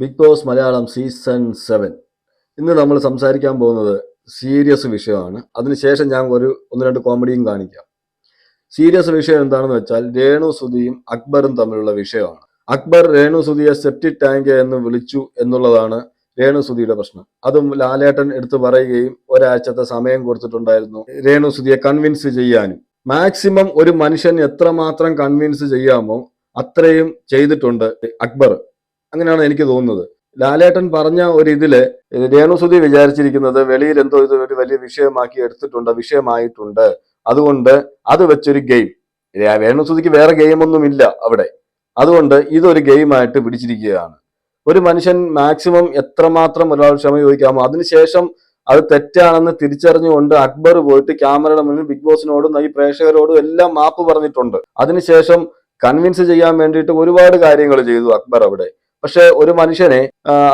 Bigg Boss Malayalam season seven ഇന്ന് നമ്മൾ സംസാരിക്കാൻ പോകുന്നത് സീരിയസ് വിഷയമാണ്. അതിനുശേഷം ഞാൻ ഒരു ഒന്ന് രണ്ട് കോമഡിയും കാണിക്കാം. സീരിയസ് വിഷയം എന്താണെന്ന് വെച്ചാൽ രേണു സുധിയും അക്ബറും തമ്മിലുള്ള വിഷയമാണ്. അക്ബർ രേണു സുധിയെ സെപ്റ്റിക് ടാങ്ക് എന്ന് വിളിച്ചു എന്നുള്ളതാണ് രേണു സുധിയുടെ പ്രശ്നം. അതും ലാലേട്ടൻ എടുത്തു പറയുകയും ഒരാഴ്ചത്തെ സമയം കൊടുത്തിട്ടുണ്ടായിരുന്നു രേണു സുധിയെ കൺവിൻസ് ചെയ്യാനും. മാക്സിമം ഒരു മനുഷ്യൻ എത്രമാത്രം കൺവിൻസ് ചെയ്യാമോ അത്രയും ചെയ്തിട്ടുണ്ട് അക്ബർ. അങ്ങനെയാണ് എനിക്ക് തോന്നുന്നത്. ലാലേട്ടൻ പറഞ്ഞ ഒരു ഇതിൽ രേണുസുതി വിചാരിച്ചിരിക്കുന്നത് വെളിയിൽ എന്തോ ഇത് ഒരു വലിയ വിഷയമാക്കി എടുത്തിട്ടുണ്ട് വിഷയമായിട്ടുണ്ട്. അതുകൊണ്ട് അത് വെച്ചൊരു ഗെയിം. രേണുസുതിക്ക് വേറെ ഗെയിമൊന്നുമില്ല അവിടെ. അതുകൊണ്ട് ഇതൊരു ഗെയിമായിട്ട് പിടിച്ചിരിക്കുകയാണ്. ഒരു മനുഷ്യൻ മാക്സിമം എത്രമാത്രം ഒരാൾ ക്ഷമ ചോദിക്കാമോ അതിനുശേഷം അത് തെറ്റാണെന്ന് തിരിച്ചറിഞ്ഞുകൊണ്ട് അക്ബർ പോയിട്ട് ക്യാമറയുടെ മുന്നിൽ ബിഗ് ബോസിനോടും ഈ പ്രേക്ഷകരോടും എല്ലാം മാപ്പ് പറഞ്ഞിട്ടുണ്ട്. അതിനുശേഷം കൺവിൻസ് ചെയ്യാൻ വേണ്ടിയിട്ട് ഒരുപാട് കാര്യങ്ങൾ ചെയ്തു അക്ബർ അവിടെ. പക്ഷെ ഒരു മനുഷ്യനെ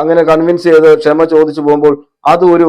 അങ്ങനെ കൺവിൻസ് ചെയ്ത് ക്ഷമ ചോദിച്ചു പോകുമ്പോൾ അത് ഒരു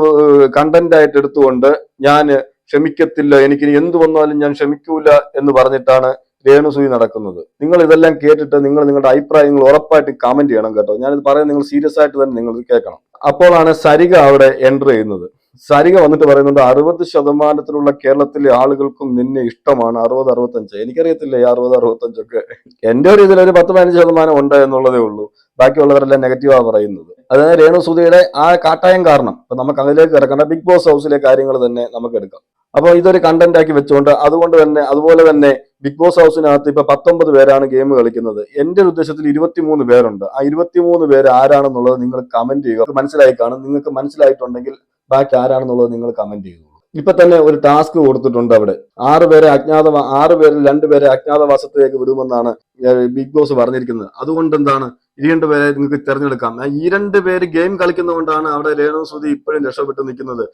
കണ്ടന്റ് ആയിട്ട് എടുത്തുകൊണ്ട് ഞാൻ ക്ഷമിക്കത്തില്ല എനിക്ക് എന്ത് വന്നാലും ഞാൻ ക്ഷമിക്കൂല എന്ന് പറഞ്ഞിട്ടാണ് രേണുസൂയി നടക്കുന്നത്. നിങ്ങൾ ഇതെല്ലാം കേട്ടിട്ട് നിങ്ങൾ നിങ്ങളുടെ അഭിപ്രായങ്ങൾ ഉറപ്പായിട്ട് കമന്റ് ചെയ്യണം കേട്ടോ. ഞാനിത് പറയുന്നത് നിങ്ങൾ സീരിയസ് ആയിട്ട് തന്നെ നിങ്ങൾ കേൾക്കണം. അപ്പോഴാണ് സരിക അവിടെ എന്റർ ചെയ്യുന്നത്. സരിക വന്നിട്ട് പറയുന്നുണ്ട് അറുപത് ശതമാനത്തിലുള്ള കേരളത്തിലെ ആളുകൾക്കും നിന്നെ ഇഷ്ടമാണ്. അറുപത് അറുപത്തഞ്ച്. എനിക്കറിയത്തില്ല അറുപത് അറുപത്തഞ്ചൊക്കെ? എന്റെ ഒരു ഇതിലൊരു പത്ത് പതിനഞ്ച് ശതമാനം ഉണ്ട് എന്നുള്ളതേ ഉള്ളൂ. ബാക്കിയുള്ളവരെല്ലാം നെഗറ്റീവാ പറയുന്നത്. അതായത് രേണു സുധിയുടെ ആ കാട്ടായം കാരണം. ഇപ്പൊ നമുക്ക് അതിലേക്ക് ഇറക്കേണ്ട ബിഗ് ബോസ് ഹൗസിലെ കാര്യങ്ങൾ തന്നെ നമുക്ക് എടുക്കാം. അപ്പോൾ ഇതൊരു കണ്ടന്റ് ആക്കി വെച്ചുകൊണ്ട് അതുകൊണ്ട് തന്നെ അതുപോലെ തന്നെ ബിഗ് ബോസ് ഹൗസിനകത്ത് ഇപ്പൊ പത്തൊമ്പത് പേരാണ് ഗെയിം കളിക്കുന്നത്. എന്റെ ഒരു ഉദ്ദേശത്തിൽ ഇരുപത്തിമൂന്ന് പേരുണ്ട്. ആ ഇരുപത്തിമൂന്ന് പേര് ആരാണെന്നുള്ളത് നിങ്ങൾ കമന്റ് ചെയ്യുക. മനസ്സിലായി കാണും. നിങ്ങൾക്ക് മനസ്സിലായിട്ടുണ്ടെങ്കിൽ ബാക്കി ആരാണെന്നുള്ളത് നിങ്ങൾ കമന്റ് ചെയ്തു ഇപ്പൊ തന്നെ ഒരു ടാസ്ക് കൊടുത്തിട്ടുണ്ട് അവിടെ. ആറ് പേരെ അജ്ഞാത ആറ് പേരിൽ രണ്ടുപേരെ അജ്ഞാതവാസത്തിലേക്ക് വിടുമെന്നാണ് ബിഗ് ബോസ് പറഞ്ഞിരിക്കുന്നത്. അതുകൊണ്ട് എന്താണ് ഈ രണ്ട് പേരെ നിങ്ങൾക്ക് തിരഞ്ഞെടുക്കാം. ഈ രണ്ട് പേര് ഗെയിം കളിക്കുന്നതുകൊണ്ടാണ് അവിടെ രേണു സുധി ഇപ്പോഴും രക്ഷപ്പെട്ട് നിൽക്കുന്നത്.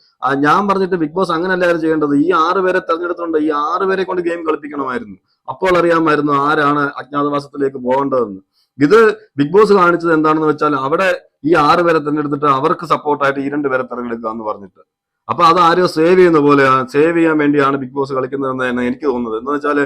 ഞാൻ പറഞ്ഞിട്ട് ബിഗ് ബോസ് അങ്ങനെയല്ലായിരുന്നു ചെയ്യേണ്ടത്. ഈ ആറ് പേരെ തെരഞ്ഞെടുത്തുകൊണ്ട് ഈ ആറ് പേരെ കൊണ്ട് ഗെയിം കളിപ്പിക്കണമായിരുന്നു. അപ്പോൾ അറിയാമായിരുന്നു ആരാണ് അജ്ഞാതവാസത്തിലേക്ക് പോകേണ്ടതെന്ന്. ഇത് ബിഗ് ബോസ് കാണിച്ചത് എന്താണെന്ന് വെച്ചാൽ അവിടെ ഈ ആറ് പേരെ തെരഞ്ഞെടുത്തിട്ട് അവർക്ക് സപ്പോർട്ടായിട്ട് ഈ രണ്ട് പേരെ തെരഞ്ഞെടുക്കുക എന്ന് പറഞ്ഞിട്ട്. അപ്പൊ അത് ആരോ സേവ് ചെയ്യുന്ന പോലെയാണ് സേവ് ചെയ്യാൻ വേണ്ടിയാണ് ബിഗ് ബോസ് കളിക്കുന്നതെന്ന് തന്നെ എനിക്ക് തോന്നുന്നത്. എന്ന് വെച്ചാൽ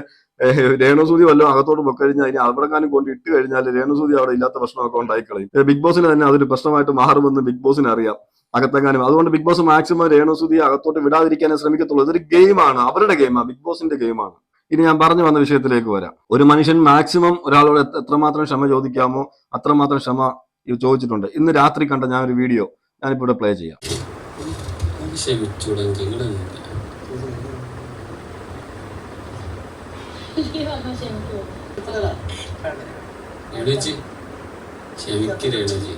രേണുസൂതി വല്ലതും അകത്തോട്ട് പോയി കഴിഞ്ഞാൽ ഇനി അവിടെക്കാനും കൊണ്ട് ഇട്ട് കഴിഞ്ഞാൽ രേണുസൂതി അവിടെ ഇല്ലാത്ത പ്രശ്നമൊക്കെ ഉണ്ടായി കളയും ബിഗ് ബോസിന് തന്നെ അതൊരു പ്രശ്നമായിട്ട് മാറുമെന്ന് ബിഗ് ബോസിന് അറിയാം അകത്തെങ്ങാനും. അതുകൊണ്ട് ബിഗ് ബോസ് മാക്സിമം രേണുസൂതി അകത്തോട്ട് വിടാതിരിക്കാനേ ശ്രമിക്കത്തുള്ളൂ. ഇതൊരു ഗെയിമാണ് അവരുടെ ഗെയിമാണ് ബിഗ് ബോസിന്റെ ഗെയിമാണ് ഇനി ഞാൻ പറഞ്ഞു വന്ന വിഷയത്തിലേക്ക് വരാം. ഒരു മനുഷ്യൻ മാക്സിമം ഒരാളോട് എത്ര- എത്രമാത്രം ക്ഷമ ചോദിക്കാമോ അത്രമാത്രം ക്ഷമ ചോദിച്ചിട്ടുണ്ട്. ഇന്ന് രാത്രി കണ്ട ഞാൻ ഒരു വീഡിയോ ഞാനിപ്പോ ഇവിടെ പ്ലേ ചെയ്യാം. രേണുജി.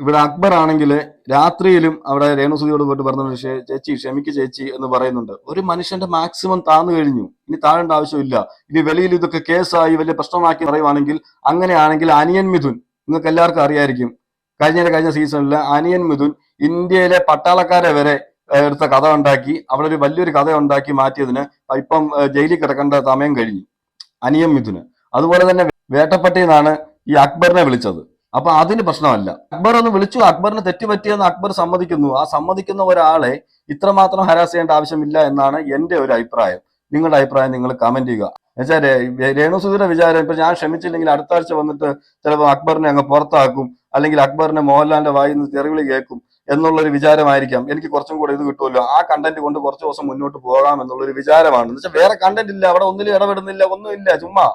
ഇവിടെ അക്ബർ ആണെങ്കിൽ രാത്രിയിലും അവിടെ രേണുസുതിയോട് പോയിട്ട് പറഞ്ഞു "ഷേ- ചേച്ചി ക്ഷമിക്ക് ചേച്ചി എന്ന് പറയുന്നുണ്ട്. ഒരു മനുഷ്യന്റെ മാക്സിമം താന്നു കഴിഞ്ഞു. ഇനി താഴേണ്ട ആവശ്യമില്ല. ഇനി വെളിയിൽ ഇതൊക്കെ കേസായി വലിയ പ്രശ്നമാക്കി പറയുവാണെങ്കിൽ അങ്ങനെയാണെങ്കിൽ അനിയൻ മിഥുൻ. നിങ്ങൾക്ക് എല്ലാവർക്കും അറിയായിരിക്കും. കഴിഞ്ഞ കഴിഞ്ഞ സീസണിൽ അനിയൻ മിഥുൻ ഇന്ത്യയിലെ പട്ടാളക്കാരെ വരെ എടുത്ത കഥ ഉണ്ടാക്കി അവിടെ ഒരു വലിയൊരു കഥ ഉണ്ടാക്കി മാറ്റിയതിന് ഇപ്പം ജയിലിൽ കിടക്കേണ്ട സമയം കഴിഞ്ഞു അനിയൻ മിഥുന്. അതുപോലെ തന്നെ വേട്ടപ്പട്ടി എന്നാണ് ഈ അക്ബറിനെ വിളിച്ചത്. അപ്പൊ അതിന് പ്രശ്നമല്ല. അക്ബർ ഒന്ന് വിളിച്ചു അക്ബറിന് തെറ്റുപറ്റിയെന്ന് അക്ബർ സമ്മതിക്കുന്നു. ആ സമ്മതിക്കുന്ന ഒരാളെ ഇത്രമാത്രം ഹരാസ് ചെയ്യേണ്ട ആവശ്യമില്ല എന്നാണ് എന്റെ ഒരു അഭിപ്രായം. നിങ്ങളുടെ അഭിപ്രായം നിങ്ങൾ കമന്റ് ചെയ്യുക. എന്നുവെച്ചാൽ രേണുസുധിയുടെ വിചാരം ഇപ്പൊ ഞാൻ ക്ഷമിച്ചില്ലെങ്കിൽ അടുത്ത ആഴ്ച വന്നിട്ട് ചിലപ്പോൾ അക്ബറിനെ അങ്ങ് പുറത്താക്കും അല്ലെങ്കിൽ അക്ബറിനെ മോഹൻലാലിന്റെ വായിൽ നിന്ന് തെറിവിളി കേൾക്കും എന്നുള്ളൊരു വിചാരമായിരിക്കാം. എനിക്ക് കുറച്ചും കൂടെ ഇത് കിട്ടുമല്ലോ. ആ കണ്ടന്റ് കൊണ്ട് കുറച്ച് ദിവസം മുന്നോട്ട് പോകാം എന്നുള്ളൊരു വിചാരമാണ്. എന്ന് വെച്ചാൽ വേറെ കണ്ടന്റ് ഇല്ല. അവിടെ ഒന്നിലും ഇടപെടുന്നില്ല. ഒന്നുമില്ല ചുമ്മാ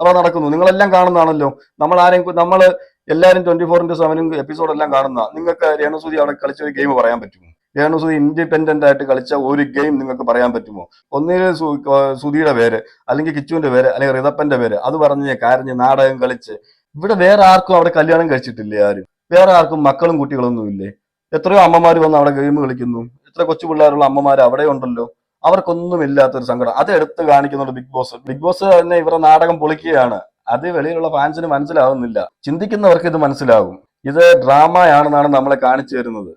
അവിടെ നടക്കുന്നു. നിങ്ങളെല്ലാം കാണുന്നതാണല്ലോ. നമ്മൾ ആരെയും നമ്മൾ എല്ലാവരും ട്വന്റി ഫോർ ഇന്റു സെവനും എപ്പിസോഡ് എല്ലാം കാണുന്ന നിങ്ങൾക്ക് രേണുസൂതി അവിടെ കളിച്ച ഒരു ഗെയിം പറയാൻ പറ്റുമോ? രേണുസൂതി ഇൻഡിപെൻഡന്റ് ആയിട്ട് കളിച്ച ഒരു ഗെയിം നിങ്ങൾക്ക് പറയാൻ പറ്റുമോ? ഒന്നിന് സുധിയുടെ പേര് അല്ലെങ്കിൽ കിച്ചുവിന്റെ പേര് അല്ലെങ്കിൽ റിതപ്പന്റെ പേര് അത് പറഞ്ഞ് കരഞ്ഞ് നാടകം കളിച്ച്. ഇവിടെ വേറെ ആർക്കും അവിടെ കല്യാണം കഴിച്ചിട്ടില്ലേ ആരും? വേറെ ആർക്കും മക്കളും കുട്ടികളൊന്നും ഇല്ലേ? എത്രയോ അമ്മമാർ വന്ന് അവിടെ ഗെയിം കളിക്കുന്നു. എത്ര കൊച്ചു പിള്ളേരുള്ള അമ്മമാർ അവിടെ ഉണ്ടല്ലോ. അവർക്കൊന്നും ഇല്ലാത്തൊരു സങ്കടം. അത് എടുത്ത് കാണിക്കുന്നുണ്ട് ബിഗ് ബോസ്. ബിഗ് ബോസ് തന്നെ ഇവരുടെ നാടകം പൊളിക്കുകയാണ്. അത് വെളിയിലുള്ള ഫാൻസിന് മനസ്സിലാവുന്നില്ല. ചിന്തിക്കുന്നവർക്ക് ഇത് മനസ്സിലാകും ഇത് ഡ്രാമയാണെന്നാണ് നമ്മളെ കാണിച്ചു തരുന്നത്.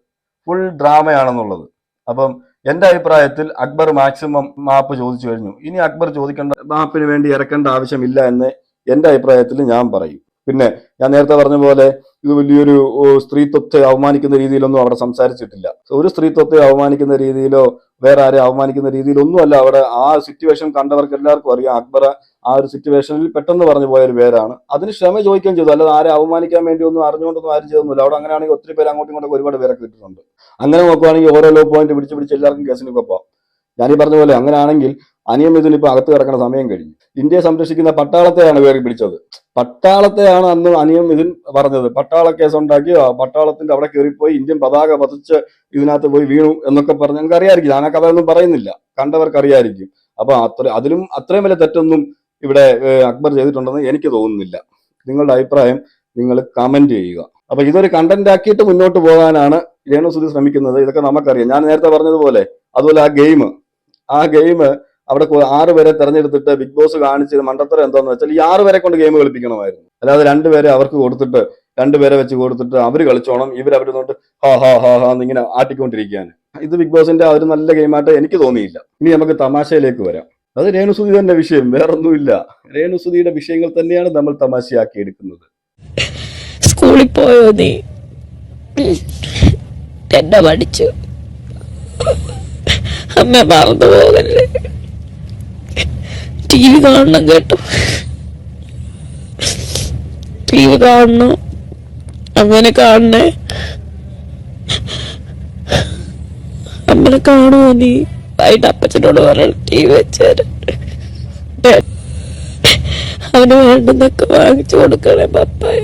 ഫുൾ ഡ്രാമയാണെന്നുള്ളത്. അപ്പം എന്റെ അഭിപ്രായത്തിൽ അക്ബർ മാക്സിമം മാപ്പ് ചോദിച്ചു കഴിഞ്ഞു. ഇനി അക്ബർ ചോദിക്കേണ്ട മാപ്പിന് വേണ്ടി ഇറക്കേണ്ട ആവശ്യമില്ല എന്ന് എന്റെ അഭിപ്രായത്തിൽ ഞാൻ പറയും. പിന്നെ ഞാൻ നേരത്തെ പറഞ്ഞ പോലെ ഇത് വലിയൊരു സ്ത്രീത്വത്തെ അവമാനിക്കുന്ന രീതിയിലൊന്നും അവിടെ സംസാരിച്ചിട്ടില്ല. ഒരു സ്ത്രീത്വത്തെ അവമാനിക്കുന്ന രീതിയിലോ വേറെ ആരെ അവമാനിക്കുന്ന രീതിയിലൊന്നും അല്ല അവിടെ ആ സിറ്റുവേഷൻ കണ്ടവർക്ക് എല്ലാവർക്കും അറിയാം. അക്ബർ ആ ഒരു സിറ്റുവേഷനിൽ പെട്ടെന്ന് പറഞ്ഞു പോയ ഒരു പേരാണ്. അതിന് ക്ഷമ ചോദിക്കുകയും ചെയ്തു. അല്ലാതെ ആരെ അവമാനിക്കാൻ വേണ്ടി ഒന്നും അറിഞ്ഞുകൊണ്ടൊന്നും ആരും ചെയ്തൊന്നുമില്ല അവിടെ അങ്ങനെയാണെങ്കിൽ ഒത്തിരി പേര് അങ്ങോട്ടും ഇങ്ങോട്ടും ഒരുപാട് പേരൊക്കെ കിട്ടുന്നുണ്ട് അങ്ങനെ നോക്കുവാണെങ്കിൽ ഓരോ ലോ പോയിന്റ് പിടിച്ച് പിടിച്ച് എല്ലാവർക്കും കേസിനൊക്കെ പോകാം ഞാനീ പറഞ്ഞ പോലെ അങ്ങനെയാണെങ്കിൽ അനിയം ഇതിന് ഇപ്പൊ അകത്ത് കിടക്കുന്ന സമയം കഴിഞ്ഞു. ഇന്ത്യയെ സംരക്ഷിക്കുന്ന പട്ടാളത്തെയാണ് വേറെ പിടിച്ചത്. പട്ടാളത്തെയാണ് അന്ന് അനിയം ഇതിൻ പറഞ്ഞത്. പട്ടാള കേസ് ഉണ്ടാക്കി പട്ടാളത്തിന്റെ അവിടെ കയറിപ്പോയി ഇന്ത്യൻ പതാക പതിച്ച് ഇതിനകത്ത് പോയി വീണു എന്നൊക്കെ പറഞ്ഞ് ഞങ്ങൾക്ക് അറിയാമായിരിക്കും ഞാൻ ആ ഒന്നും പറയുന്നില്ല. കണ്ടവർക്ക് അറിയാമായിരിക്കും അപ്പൊ അത്ര അതിലും അത്രയും വലിയ തെറ്റൊന്നും ഇവിടെ അക്ബർ ചെയ്തിട്ടുണ്ടെന്ന് എനിക്ക് തോന്നുന്നില്ല. നിങ്ങളുടെ അഭിപ്രായം നിങ്ങൾ കമന്റ് ചെയ്യുക. അപ്പൊ ഇതൊരു കണ്ടന്റ് ആക്കിയിട്ട് മുന്നോട്ട് പോകാനാണ് രേണുസുതി ശ്രമിക്കുന്നത്. ഇതൊക്കെ നമുക്കറിയാം. ഞാൻ നേരത്തെ പറഞ്ഞതുപോലെ അതുപോലെ ആ ഗെയിം ആ ഗെയിം അവിടെ ആറ് പേരെ തെരഞ്ഞെടുത്തിട്ട് ബിഗ് ബോസ് കാണിച്ചത് മണ്ടത്തരം എന്താണെന്ന് വെച്ചാൽ ഈ ആറ് പേരെ കൊണ്ട് ഗെയിം കളിപ്പിക്കണമായിരുന്നു. അല്ലാതെ രണ്ടുപേരെ അവർക്ക് കൊടുത്തിട്ട് രണ്ടുപേരെ വെച്ച് കൊടുത്തിട്ട് അവർ കളിച്ചോണം ഇവർ അവർ തൊട്ട് ഹാ ഹാ ഹാ ഹാ എന്നിങ്ങനെ ആട്ടിക്കൊണ്ടിരിക്കുകയാണ്. ഇത് ബിഗ് ബോസിന്റെ ആ ഒരു നല്ല ഗെയിമായിട്ട് എനിക്ക് തോന്നിയില്ല. ഇനി നമുക്ക് തമാശയിലേക്ക് വരാം. അത് രേണുസുതി തന്നെ വിഷയം വേറൊന്നുമില്ല. രേണുസുതിയുടെ വിഷയങ്ങൾ തന്നെയാണ് നമ്മൾ തമാശയാക്കി എടുക്കുന്നത്. സ്കൂളിൽ പോയോ നീ? എന്നെ പഠിച്ചു അമ്മ മറന്നു പോകല്ലേ ടി വി കാണണം കേട്ടോ. ടി വി കാണണം. അമ്മനെ കാണണേ. അമ്മനെ കാണുമോ നീ? വൈകിട്ട് അപ്പച്ചനോട് പറയണം ടി വി വെച്ചേരാൻ അവന് വേണ്ടെന്നൊക്കെ വാങ്ങിച്ചു കൊടുക്കണേ പപ്പായ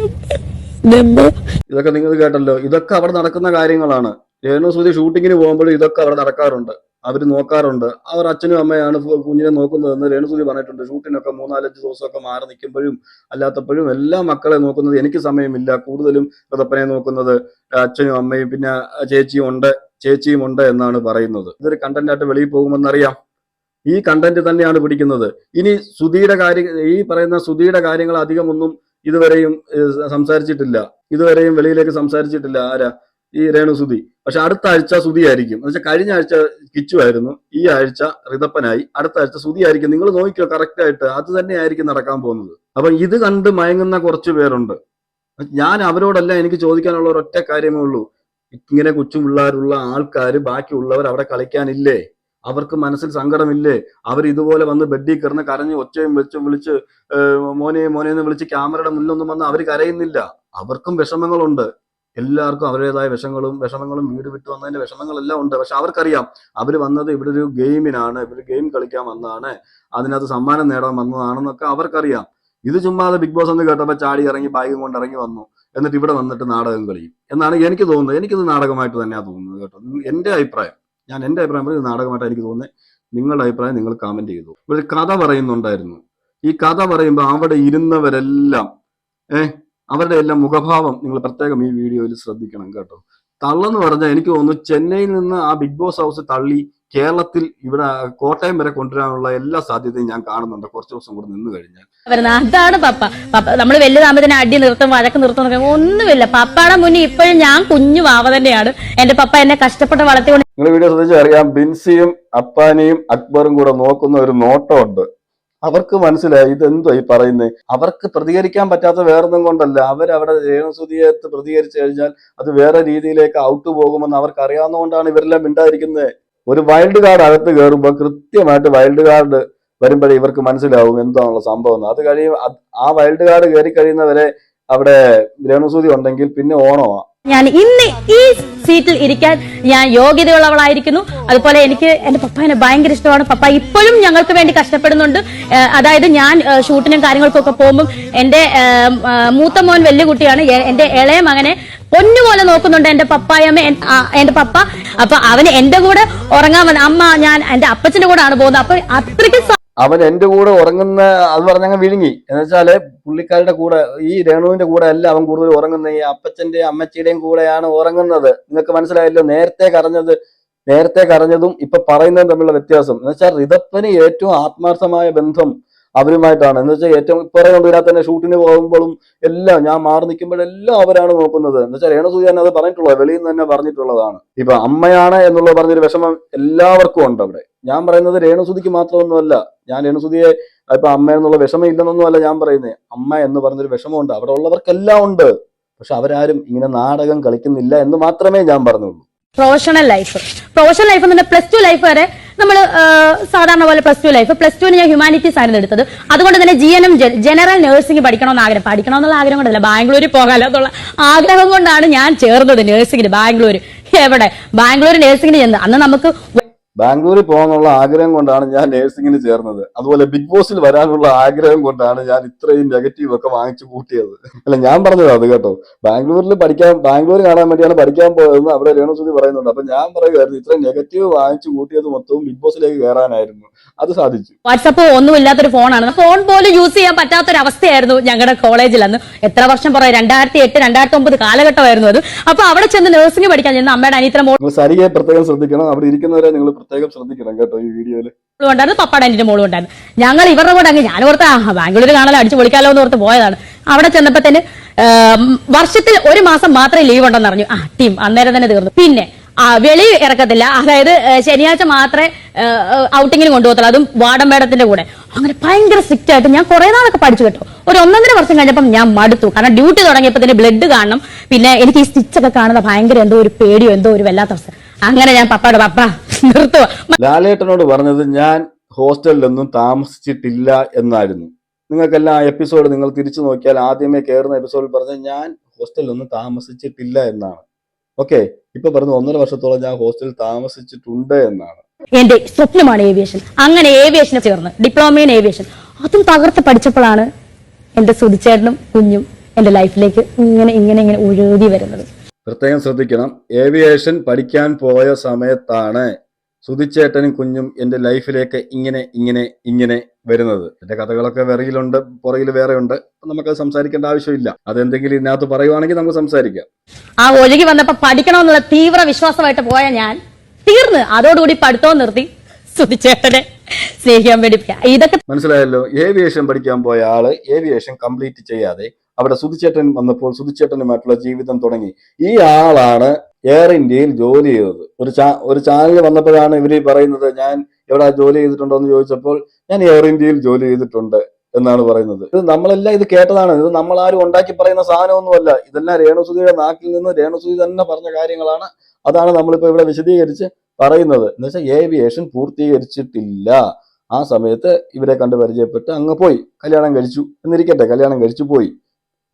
ഇതൊക്കെ നിങ്ങൾ കേട്ടല്ലോ. ഇതൊക്കെ അവിടെ നടക്കുന്ന കാര്യങ്ങളാണ്. രേണുസുതി ഷൂട്ടിങ്ങിന് പോകുമ്പോൾ ഇതൊക്കെ അവിടെ നടക്കാറുണ്ട്. അവർ നോക്കാറുണ്ട്. അവർ അച്ഛനും അമ്മയാണ് കുഞ്ഞിനെ നോക്കുന്നതെന്ന് രേണുസുതി പറഞ്ഞിട്ടുണ്ട്. ഷൂട്ടിനൊക്കെ മൂന്നാലഞ്ച് ദിവസമൊക്കെ മാറി നിൽക്കുമ്പോഴും അല്ലാത്തപ്പോഴും എല്ലാ മക്കളെ നോക്കുന്നത് എനിക്ക് സമയമില്ല. കൂടുതലും കൃതപ്പനെ നോക്കുന്നത് അച്ഛനും അമ്മയും പിന്നെ ചേച്ചിയും ഉണ്ട് ചേച്ചിയും ഉണ്ട് എന്നാണ് പറയുന്നത്. ഇതൊരു കണ്ടന്റായിട്ട് വെളിയിൽ പോകുമെന്നറിയാം. ഈ കണ്ടന്റ് തന്നെയാണ് പിടിക്കുന്നത്. ഇനി സുധിയുടെ കാര്യം ഈ പറയുന്ന സുധിയുടെ കാര്യങ്ങൾ അധികമൊന്നും ഇതുവരെയും സംസാരിച്ചിട്ടില്ല. ഇതുവരെയും വെളിയിലേക്ക് സംസാരിച്ചിട്ടില്ല. ആരാ? ഈ രേണു സുധി പക്ഷെ അടുത്ത ആഴ്ച സുതി ആയിരിക്കും. എന്ന് വെച്ചാൽ കഴിഞ്ഞ ആഴ്ച കിച്ചു ആയിരുന്നു. ഈ ആഴ്ച റിതപ്പനായി. അടുത്ത ആഴ്ച സുതി ആയിരിക്കും. നിങ്ങൾ നോക്കിയോ കറക്റ്റ് ആയിട്ട്. അത് തന്നെ ആയിരിക്കും നടക്കാൻ പോകുന്നത്. അപ്പൊ ഇത് കണ്ട് മയങ്ങുന്ന കുറച്ച് പേരുണ്ട്. ഞാൻ അവരോടല്ല എനിക്ക് ചോദിക്കാനുള്ള ഒരൊറ്റ കാര്യമേ ഉള്ളൂ. ഇങ്ങനെ കൊച്ചു പിള്ളേരുള്ള ആൾക്കാർ ബാക്കിയുള്ളവർ അവിടെ കളിക്കാനില്ലേ? അവർക്ക് മനസ്സിൽ സങ്കടമില്ലേ? അവർ ഇതുപോലെ വന്ന് ബെഡിൽ കിടന്ന് കരഞ്ഞ് ഒച്ചയും വെച്ചും വിളിച്ച് മോനെയും മോനെ മോനെ എന്ന് വിളിച്ച് ക്യാമറയുടെ മുന്നിലൊന്നും വന്ന് അവർ കരയുന്നില്ല. അവർക്കും വിഷമങ്ങളുണ്ട്. എല്ലാവർക്കും അവരുടേതായ വിഷങ്ങളും വിഷമങ്ങളും വീട് വിട്ടു വന്നതിന്റെ വിഷമങ്ങളെല്ലാം ഉണ്ട്. പക്ഷെ അവർക്കറിയാം അവർ വന്നത് ഇവിടെ ഒരു ഗെയിമിനാണ് ഇവർ ഗെയിം കളിക്കാൻ വന്നതാണ് അതിനകത്ത് സമ്മാനം നേടാൻ വന്നതാണെന്നൊക്കെ അവർക്കറിയാം. ഇത് ചുമ്മാതെ ബിഗ് ബോസ് എന്ന് കേട്ടപ്പോൾ ചാടി ഇറങ്ങി ബാഗും കൊണ്ട് ഇറങ്ങി വന്നു. എന്നിട്ട് ഇവിടെ വന്നിട്ട് നാടകം കളിയും. എന്നാണ് എനിക്ക് തോന്നുന്നത്. എനിക്കിത് നാടകമായിട്ട് തന്നെയാണ് തോന്നുന്നത് കേട്ടോ. എന്റെ അഭിപ്രായം ഞാൻ എന്റെ അഭിപ്രായം പറഞ്ഞു നാടകമായിട്ട് എനിക്ക് തോന്നുന്നത്. നിങ്ങളുടെ അഭിപ്രായം നിങ്ങൾ കമന്റ് ചെയ്തു. ഒരു കഥ പറയുന്നുണ്ടായിരുന്നു. ഈ കഥ പറയുമ്പോൾ അവിടെ ഇരുന്നവരെല്ലാം ഏഹ് അവരുടെ എല്ലാം മുഖഭാവം നിങ്ങൾ പ്രത്യേകം ഈ വീഡിയോയിൽ ശ്രദ്ധിക്കണം കേട്ടോ. തള്ളെന്ന് പറഞ്ഞാൽ എനിക്ക് തോന്നുന്നു ചെന്നൈയിൽ നിന്ന് ആ ബിഗ് ബോസ് ഹൗസ് തള്ളി കേരളത്തിൽ ഇവിടെ കോട്ടയം വരെ കൊണ്ടുവരാനുള്ള എല്ലാ സാധ്യതയും ഞാൻ കാണുന്നുണ്ട്. കുറച്ച് ദിവസം കൂടെ നിന്ന് കഴിഞ്ഞാൽ. അതാണ് പപ്പ. പപ്പ നമ്മൾ വലുതാകുമ്പത്തിന് അടി നിർത്തും വഴക്ക് നിർത്തും ഒന്നുമില്ല. പപ്പയുടെ മുന്നിൽ ഇപ്പോഴും ഞാൻ കുഞ്ഞു വാവ തന്നെയാണ്. എന്റെ പപ്പ എന്നെ കഷ്ടപ്പെട്ട് വളർത്തിക്കൊണ്ട് നിങ്ങൾ വീഡിയോ ശ്രദ്ധിച്ചറിയാം ബിൻസിയും അപ്പാനിയും അക്ബറും കൂടെ നോക്കുന്ന ഒരു നോട്ടമുണ്ട്. അവർക്ക് മനസ്സിലായി ഇതെന്തോ ഈ പറയുന്നത് അവർക്ക് പ്രതികരിക്കാൻ പറ്റാത്ത വേറൊന്നും കൊണ്ടല്ല. അവരവിടെ രേണസുതിയത്ത് പ്രതികരിച്ചു കഴിഞ്ഞാൽ അത് വേറെ രീതിയിലേക്ക് ഔട്ട് പോകുമെന്ന് അവർക്ക് അറിയാവുന്നതുകൊണ്ടാണ് ഇവരെല്ലാം മിണ്ടായിരിക്കുന്നത് ഒരു വൈൽഡ് കാർഡ് അകത്ത് കയറുമ്പോൾ കൃത്യമായിട്ട് വൈൽഡ് കാർഡ് വരുമ്പോഴേ ഇവർക്ക് മനസ്സിലാവും എന്താണുള്ള സംഭവം അത് കഴിയും ആ വൈൽഡ് കാർഡ് കയറി കഴിയുന്നവരെ അവിടെ രേണുസൂതി ഉണ്ടെങ്കിൽ പിന്നെ ഓണമാണ് ഞാൻ ഇന്ന് ഈ സീറ്റിൽ ഇരിക്കാൻ ഞാൻ യോഗ്യതയുള്ളവളായിരിക്കുന്നു. അതുപോലെ എനിക്ക് എന്റെ പപ്പാനെ ഭയങ്കര ഇഷ്ടമാണ്. പപ്പ ഇപ്പോഴും ഞങ്ങൾക്ക് വേണ്ടി കഷ്ടപ്പെടുന്നുണ്ട്. അതായത് ഞാൻ ഷൂട്ടിനും കാര്യങ്ങൾക്കൊക്കെ പോകുമ്പോൾ എന്റെ മൂത്ത മോൻ വലിയ കുട്ടിയാണ്. എന്റെ ഇളയ മകനെ പൊന്നുപോലെ നോക്കുന്നുണ്ട് എന്റെ പപ്പായമ്മ എന്റെ പപ്പ. അപ്പൊ അവന് എന്റെ കൂടെ ഉറങ്ങാൻ അമ്മ ഞാൻ എന്റെ അപ്പച്ചന്റെ കൂടെ ആണ് പോകുന്നത്. അപ്പൊ അത്രയ്ക്ക് അവൻ എന്റെ കൂടെ ഉറങ്ങുന്ന അത് പറഞ്ഞങ്ങ് വിഴുങ്ങി. എന്ന് വെച്ചാൽ പുള്ളിക്കാരുടെ കൂടെ ഈ രേണുവിന്റെ കൂടെ അല്ല അവൻ കൂടുതൽ ഉറങ്ങുന്ന ഈ അപ്പച്ചന്റെയും അമ്മച്ചിയുടെയും കൂടെയാണ് ഉറങ്ങുന്നത്. നിങ്ങൾക്ക് മനസ്സിലായല്ലോ നേരത്തെ കറഞ്ഞത് നേരത്തെ കറഞ്ഞതും ഇപ്പൊ പറയുന്നതും തമ്മിലുള്ള വ്യത്യാസം. എന്ന് വെച്ചാൽ റിതപ്പന് ഏറ്റവും ആത്മാർത്ഥമായ ബന്ധം അവരുമായിട്ടാണ്. എന്ന് വെച്ചാൽ ഏറ്റവും ഇപ്പറേ കൊണ്ടുവരാൻ തന്നെ ഷൂട്ടിന് പോകുമ്പോഴും എല്ലാം ഞാൻ മാറി നിൽക്കുമ്പോഴെല്ലാം അവരാണ് നോക്കുന്നത്. എന്ന് വെച്ചാൽ രേണു സൂര്യ അത് പറഞ്ഞിട്ടുള്ളത് വെളിയിൽ നിന്ന് തന്നെ പറഞ്ഞിട്ടുള്ളതാണ്. ഇപ്പൊ അമ്മയാണ് എന്നുള്ളത് പറഞ്ഞൊരു വിഷമം എല്ലാവർക്കും ഉണ്ട് അവിടെ. ഞാൻ പറയുന്നത് രേണുസുതിക്ക് മാത്രമൊന്നുമല്ല. ഞാൻ രേണുസുതിയെ ഇപ്പൊ അമ്മ എന്നുള്ള വിഷമം ഇല്ലെന്നൊന്നും അല്ല ഞാൻ പറയുന്നത് അമ്മ എന്ന് പറഞ്ഞൊരു വിഷമമുണ്ട് അവിടെ ഉള്ളവർക്കെല്ലാം ഉണ്ട്. പക്ഷെ അവരാരും ഇങ്ങനെ നാടകം കളിക്കുന്നില്ല എന്ന് മാത്രമേ ഞാൻ പറഞ്ഞുള്ളൂ. Professional life professional life plus two life വരെ നമ്മൾ സാധാരണ പോലെ പ്ലസ് ടു ലൈഫ് പ്ലസ് ടുവിന് ഞാൻ ഹ്യൂമാനിറ്റീസ് ആയിരുന്നു എടുത്തത്. അതുകൊണ്ട് തന്നെ G N M general nursing പഠിക്കണമെന്ന് ആഗ്രഹം. പഠിക്കണമെന്നുള്ള ആഗ്രഹം കൊണ്ടല്ല ബാംഗ്ലൂരിൽ പോകാലോ എന്നുള്ള ആഗ്രഹം കൊണ്ടാണ് ഞാൻ ചേർന്നത് നഴ്സിംഗിന് ബാംഗ്ലൂർ എവിടെ? ബാംഗ്ലൂർ നഴ്സിംഗിന് ചെന്ന്. അന്ന് നമുക്ക് ബാംഗ്ലൂരിൽ പോകാനുള്ള ആഗ്രഹം കൊണ്ടാണ് ഞാൻ നേഴ്സിംഗിന് ചേർന്നത്. അതുപോലെ ബിഗ് ബോസിൽ വരാനുള്ള ആഗ്രഹം കൊണ്ടാണ് ഞാൻ ഇത്രയും നെഗറ്റീവ് ഒക്കെ വാങ്ങിച്ചു കൂട്ടിയത്. അല്ല ഞാൻ പറഞ്ഞത് അത് കേട്ടോ. ബാംഗ്ലൂരിൽ പഠിക്കാൻ ബാംഗ്ലൂർ കാണാൻ വേണ്ടിയാണ് പഠിക്കാൻ പോയതെന്ന് അവിടെ രേണുസുതി പറയുന്നുണ്ട്. അപ്പൊ ഞാൻ പറയുമായിരുന്നു ഇത്രയും നെഗറ്റീവ് വാങ്ങിച്ചു കൂട്ടിയത് മൊത്തവും ബിഗ് ബോസിലേക്ക് കയറാനായിരുന്നു. അത് സാധിച്ചു. വാട്സപ്പ് ഒന്നും ഇല്ലാത്തൊരു ഫോണാണ്. ഫോൺ പോലും യൂസ് ചെയ്യാൻ പറ്റാത്തൊരു അവസ്ഥയായിരുന്നു ഞങ്ങളുടെ കോളേജിൽ അന്ന്. എത്ര വർഷം പറയാം രണ്ടായിരത്തി എട്ട് രണ്ടായിരത്തി ഒമ്പത് കാലഘട്ടമായിരുന്നു അത്. അപ്പൊ അവിടെ ചെന്ന് നഴ്സിംഗ് പഠിക്കാൻ ചെന്ന് അമ്മയുടെ മോൾ സരിയെ പ്രത്യേകം ശ്രദ്ധിക്കണം. അവിടെ ഇരിക്കുന്നവരെ നിങ്ങൾ പ്രത്യേകം ശ്രദ്ധിക്കണം കേട്ടോ ഈ വീഡിയോയിൽ. ഉണ്ടായിരുന്നു പപ്പാടെ എന്റെ മോളും ഉണ്ടായിരുന്നു ഞങ്ങൾ ഇവരുടെ കൂടെ അങ്ങ് ഞാൻ ഓർത്ത് ബാംഗ്ലൂർ കാണാലോ അടിച്ചു പൊളിക്കാലോ എന്ന് ഓർത്ത് പോയതാണ്. അവിടെ ചെന്നപ്പോഴത്തേന് വർഷത്തിൽ ഒരു മാസം മാത്രമേ ലീവ് ഉണ്ടെന്ന് അറിഞ്ഞു. ആ ടീം അന്നേരം തന്നെ തീർന്നു. പിന്നെ ആ വെളി ഇറക്കത്തില്ല. അതായത് ശനിയാഴ്ച മാത്രമേ ഔട്ടിങ്ങിന് കൊണ്ടുപോകത്തുള്ളൂ. അതും വാടം കൂടെ. അങ്ങനെ ഭയങ്കര സ്ട്രിക്റ്റ് ആയിട്ട് ഞാൻ കുറെ നാളൊക്കെ പഠിച്ചു കേട്ടോ. ഒരു ഒന്നര വർഷം കഴിഞ്ഞപ്പം ഞാൻ മടുത്തു. കാരണം ഡ്യൂട്ടി തുടങ്ങിയപ്പോൾ തന്നെ ബ്ലഡ് കാണണം. പിന്നെ എനിക്ക് ഈ സ്റ്റിച്ചൊക്കെ കാണുന്ന ഭയങ്കര എന്തോ ഒരു പേടിയോ എന്തോ ഒരു വല്ലാത്ത അവസ്ഥ. അങ്ങനെ ഞാൻ പപ്പാടെ പപ്പ നിർത്തുക. ലാലേട്ടനോട് പറഞ്ഞത് ഞാൻ ഹോസ്റ്റലിലൊന്നും താമസിച്ചിട്ടില്ല എന്നായിരുന്നു. നിങ്ങൾക്കെല്ലാം ആ എപ്പിസോഡ് നിങ്ങൾ തിരിച്ചു നോക്കിയാൽ ആദ്യമേ കയറുന്ന എപ്പിസോഡിൽ പറഞ്ഞത് ഞാൻ ഹോസ്റ്റലിലൊന്നും താമസിച്ചിട്ടില്ല എന്നാണ്. ഓക്കെ ഇപ്പൊ പറഞ്ഞു ഒന്നര വർഷത്തോളം ഞാൻ ഹോസ്റ്റലിൽ താമസിച്ചിട്ടുണ്ട് എന്നാണ്. എന്റെ സ്വപ്നമാണ് ഏവിയേഷൻ അങ്ങനെ ഏവിയേഷനെ ചേർന്ന് ഡിപ്ലോമ ഇൻ ഏവിയേഷൻ അതും തകർത്ത് പഠിച്ചപ്പോഴാണ് എന്റെ സുതിച്ചേട്ടനും കുഞ്ഞും എന്റെ ലൈഫിലേക്ക് ഇങ്ങനെ ഇങ്ങനെ ഇങ്ങനെ ഒഴുകി വരുന്നത്. പ്രത്യേകം ശ്രദ്ധിക്കണം. ഏവിയേഷൻ പഠിക്കാൻ പോയ സമയത്താണ് സുധിച്ചേട്ടനും കുഞ്ഞും എന്റെ ലൈഫിലേക്ക് ഇങ്ങനെ ഇങ്ങനെ ഇങ്ങനെ വരുന്നത്. എന്റെ കഥകളൊക്കെ വിറയിലുണ്ട് പുറകിൽ വേറെ ഉണ്ട് നമുക്കത് സംസാരിക്കേണ്ട ആവശ്യമില്ല. അതെന്തെങ്കിലും ഇതിനകത്ത് പറയുവാണെങ്കിൽ നമുക്ക് സംസാരിക്കാം. ആ ഒഴുകി വന്നപ്പോ പഠിക്കണമെന്നുള്ള തീവ്ര വിശ്വാസമായിട്ട് പോയ ഞാൻ തീർന്ന് അതോടുകൂടി പഠിത്തവും നിർത്തി സുതിച്ചേട്ടനെ സ്നേഹിക്കാൻ വേണ്ടി ഇതൊക്കെ മനസ്സിലായല്ലോ? ഏവിയേഷൻ പഠിക്കാൻ പോയ ആൾ ഏവിയേഷൻ കംപ്ലീറ്റ് ചെയ്യാതെ അവിടെ സുതിച്ചേട്ടൻ വന്നപ്പോൾ സുതിച്ചേട്ടനുമായിട്ടുള്ള ജീവിതം തുടങ്ങി. ഈ ആളാണ് എയർ ഇന്ത്യയിൽ ജോലി ചെയ്തത്. ഒരു ചാ ഒരു ചാനൽ വന്നപ്പോഴാണ് ഇവർ പറയുന്നത് ഞാൻ എവിടെ ജോലി ചെയ്തിട്ടുണ്ടോ? എന്ന് ചോദിച്ചപ്പോൾ ഞാൻ എയർ ഇന്ത്യയിൽ ജോലി ചെയ്തിട്ടുണ്ട് എന്നാണ് പറയുന്നത്. ഇത് നമ്മളെല്ലാം ഇത് കേട്ടതാണ്. ഇത് നമ്മൾ ആരും ഉണ്ടാക്കി പറയുന്ന സാധനമൊന്നുമല്ല. ഇതെല്ലാം രേണുസുതിയുടെ നാക്കിൽ നിന്ന് രേണുസുതി തന്നെ പറഞ്ഞ കാര്യങ്ങളാണ്. അതാണ് നമ്മളിപ്പോൾ ഇവിടെ വിശദീകരിച്ച് പറയുന്നത്. എന്നുവെച്ചാൽ ഏവിയേഷൻ പൂർത്തീകരിച്ചിട്ടില്ല. ആ സമയത്ത് ഇവരെ കണ്ട് പരിചയപ്പെട്ട് അങ്ങ് പോയി. കല്യാണം കഴിച്ചു. എന്നിരിക്കട്ടെ കല്യാണം കഴിച്ചു പോയി.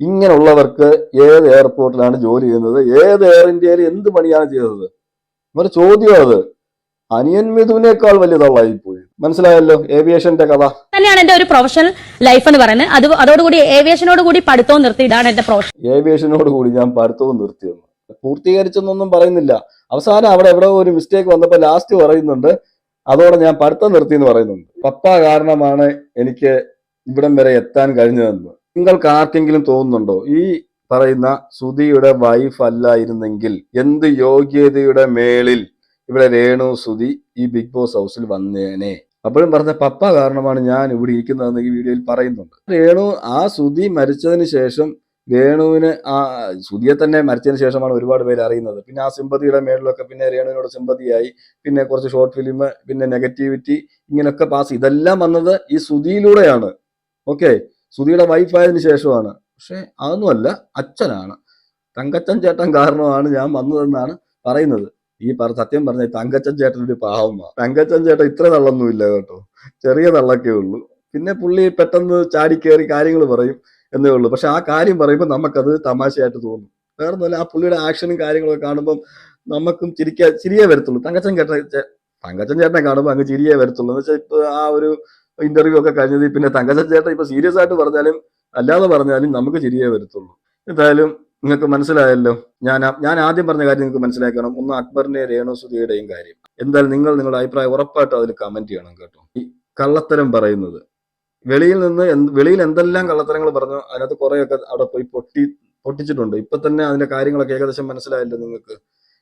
ഇങ്ങനെയുള്ളവർക്ക് ഏത് എയർപോർട്ടിലാണ് ജോലി ചെയ്യുന്നത്? ഏത് എയർ ഇന്ത്യയിൽ എന്ത് പണിയാണ് ചെയ്തത്? ഒരു ചോദ്യം അത്. അനിയൻ മിഥുവിനേക്കാൾ വലിയ തള്ളായി പോയി മനസ്സിലായല്ലോ? ഏവിയേഷന്റെ കഥ. തന്നെയാണ് എന്റെ ഒരു പ്രൊഫഷണൽ ലൈഫ് എന്ന് പറയുന്നത്. അത് അതോടുകൂടി ഏവിയേഷനോട് കൂടി പഠിത്തവും നിർത്തി ഇതാണ് എന്റെ പ്രൊഫഷൻ ഏവിയേഷനോട് കൂടി ഞാൻ പഠിത്തവും നിർത്തിയെന്ന്. പൂർത്തീകരിച്ചെന്നൊന്നും പറയുന്നില്ല. അവസാനം അവിടെ എവിടെ ഒരു മിസ്റ്റേക്ക് വന്നപ്പോൾ ലാസ്റ്റ് പറയുന്നുണ്ട്. അതോടെ ഞാൻ പഠിത്തം നിർത്തി എന്ന് പറയുന്നുണ്ട്. പപ്പ കാരണമാണ് എനിക്ക് ഇവിടം വരെ എത്താൻ കഴിഞ്ഞതെന്ന്. നിങ്ങൾക്ക് ആർക്കെങ്കിലും തോന്നുന്നുണ്ടോ? ഈ പറയുന്ന സുധിയുടെ വൈഫ് അല്ലായിരുന്നെങ്കിൽ എന്ത് യോഗ്യതയുടെ മേളിൽ ഇവിടെ രേണു സുധി ഈ ബിഗ് ബോസ് ഹൗസിൽ വന്നേനെ? അപ്പോഴും പറഞ്ഞ പപ്പ കാരണമാണ് ഞാൻ ഇവിടെ ഇരിക്കുന്നതെന്ന് ഈ വീഡിയോയിൽ പറയുന്നുണ്ട്. രേണു ആ സുധി മരിച്ചതിന് ശേഷം രേണുവിന് ആ സുധിയെ തന്നെ മരിച്ചതിന് ശേഷമാണ് ഒരുപാട് പേര് അറിയുന്നത്. പിന്നെ ആ സിമ്പതിയുടെ മേളിലൊക്കെ പിന്നെ രേണുവിനോട് സിമ്പതിയായി. പിന്നെ കുറച്ച് ഷോർട്ട് ഫിലിം പിന്നെ നെഗറ്റിവിറ്റി ഇങ്ങനെയൊക്കെ പാസ് ഇതെല്ലാം വന്നത് ഈ സുധിയിലൂടെയാണ്. ഓക്കെ സുധിയുടെ വൈഫ് ആയതിനു ശേഷമാണ്. പക്ഷേ അതൊന്നുമല്ല അച്ഛനാണ്. തങ്കച്ചൻ ചേട്ടൻ കാരണമാണ് ഞാൻ വന്നതെന്നാണ് പറയുന്നത്. ഈ പറ സത്യം പറഞ്ഞ തങ്കച്ചൻ ചേട്ടൻ ഒരു പാവമാണ് തങ്കച്ചൻ ചേട്ടൻ ഇത്ര തള്ളൊന്നുമില്ല കേട്ടോ. ചെറിയ തള്ളൊക്കെ ഉള്ളൂ. പിന്നെ പുള്ളി പെട്ടെന്ന് ചാടി ചാടിക്കേറി കാര്യങ്ങൾ പറയും എന്നേ ഉള്ളൂ. പക്ഷെ ആ കാര്യം പറയുമ്പോൾ നമുക്കത് തമാശയായിട്ട് തോന്നും. വേറെ ഒന്നുമല്ല ആ പുള്ളിയുടെ ആക്ഷനും കാര്യങ്ങളൊക്കെ കാണുമ്പോൾ നമുക്കും ചിരിക്കാ ചിരിയേ വരത്തുള്ളൂ. തങ്കച്ചൻ ചേട്ടൻ തങ്കച്ചൻ ചേട്ടനെ കാണുമ്പോൾ അങ്ങ് ചിരിയേ വരത്തുള്ളൂ. എന്ന് വെച്ചാൽ ഇപ്പൊ ആ ഒരു ഇന്റർവ്യൂ ഒക്കെ കഴിഞ്ഞത് പിന്നെ തങ്കച്ചൻ ചേട്ടൻ ഇപ്പൊ സീരിയസ് ആയിട്ട് പറഞ്ഞാലും അല്ലാതെ പറഞ്ഞാലും നമുക്ക് ചിരിയേ വരത്തുള്ളൂ. എന്തായാലും നിങ്ങൾക്ക് മനസ്സിലായല്ലോ ഞാൻ ഞാൻ ആദ്യം പറഞ്ഞ കാര്യം നിങ്ങൾക്ക് മനസ്സിലാക്കണം. ഒന്ന് അക്ബറിന്റെയും രേണുസുതിയുടെയും കാര്യം. എന്തായാലും നിങ്ങൾ നിങ്ങളുടെ അഭിപ്രായം ഉറപ്പായിട്ട് അതിൽ കമന്റ് ചെയ്യണം കേട്ടോ. ഈ കള്ളത്തരം പറയുന്നത്. വെളിയിൽ നിന്ന് വെളിയിൽ എന്തെല്ലാം കള്ളത്തരങ്ങൾ പറഞ്ഞു അതിനകത്ത് കുറേയൊക്കെ അവിടെ പോയി പൊട്ടി പൊട്ടിച്ചിട്ടുണ്ട്. ഇപ്പൊ തന്നെ അതിന്റെ കാര്യങ്ങളൊക്കെ ഏകദേശം മനസ്സിലായല്ലോ നിങ്ങൾക്ക്.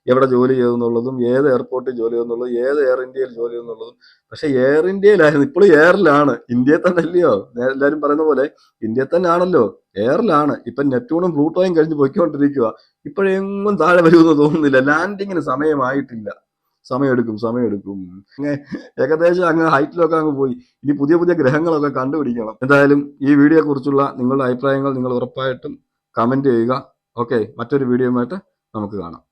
എവിടെ ജോലി ചെയ്തെന്നുള്ളതും ഏത് എയർപോർട്ടിൽ ജോലി ചെയ്തെന്നുള്ളതും ഏത് എയർ ഇന്ത്യയിൽ ജോലി ചെയ്തെന്നുള്ളതും പക്ഷെ എയർ ഇന്ത്യയിലായിരുന്നു. ഇപ്പോഴും എയറിലാണ്. ഇന്ത്യയിൽ തന്നെ അല്ലയോ? എല്ലാവരും പറയുന്ന പോലെ ഇന്ത്യയിൽ തന്നെ ആണല്ലോ എയറിലാണ്. ഇപ്പം നെറ്റൂണും പ്ലൂട്ടോയും കഴിഞ്ഞ് പോയിക്കൊണ്ടിരിക്കുക ഇപ്പോഴെങ്ങും താഴെ വരുമെന്ന് തോന്നുന്നില്ല. ലാൻഡിങ്ങിന് സമയമായിട്ടില്ല. സമയമെടുക്കും സമയമെടുക്കും. അങ്ങനെ ഏകദേശം അങ്ങ് ഹൈറ്റിലൊക്കെ അങ്ങ് പോയി. ഇനി പുതിയ പുതിയ ഗ്രഹങ്ങളൊക്കെ കണ്ടുപിടിക്കണം. എന്തായാലും ഈ വീഡിയോയെ കുറിച്ചുള്ള നിങ്ങളുടെ അഭിപ്രായങ്ങൾ നിങ്ങൾ ഉറപ്പായിട്ടും കമന്റ് ചെയ്യുക. ഓക്കെ മറ്റൊരു വീഡിയോയുമായിട്ട് നമുക്ക് കാണാം.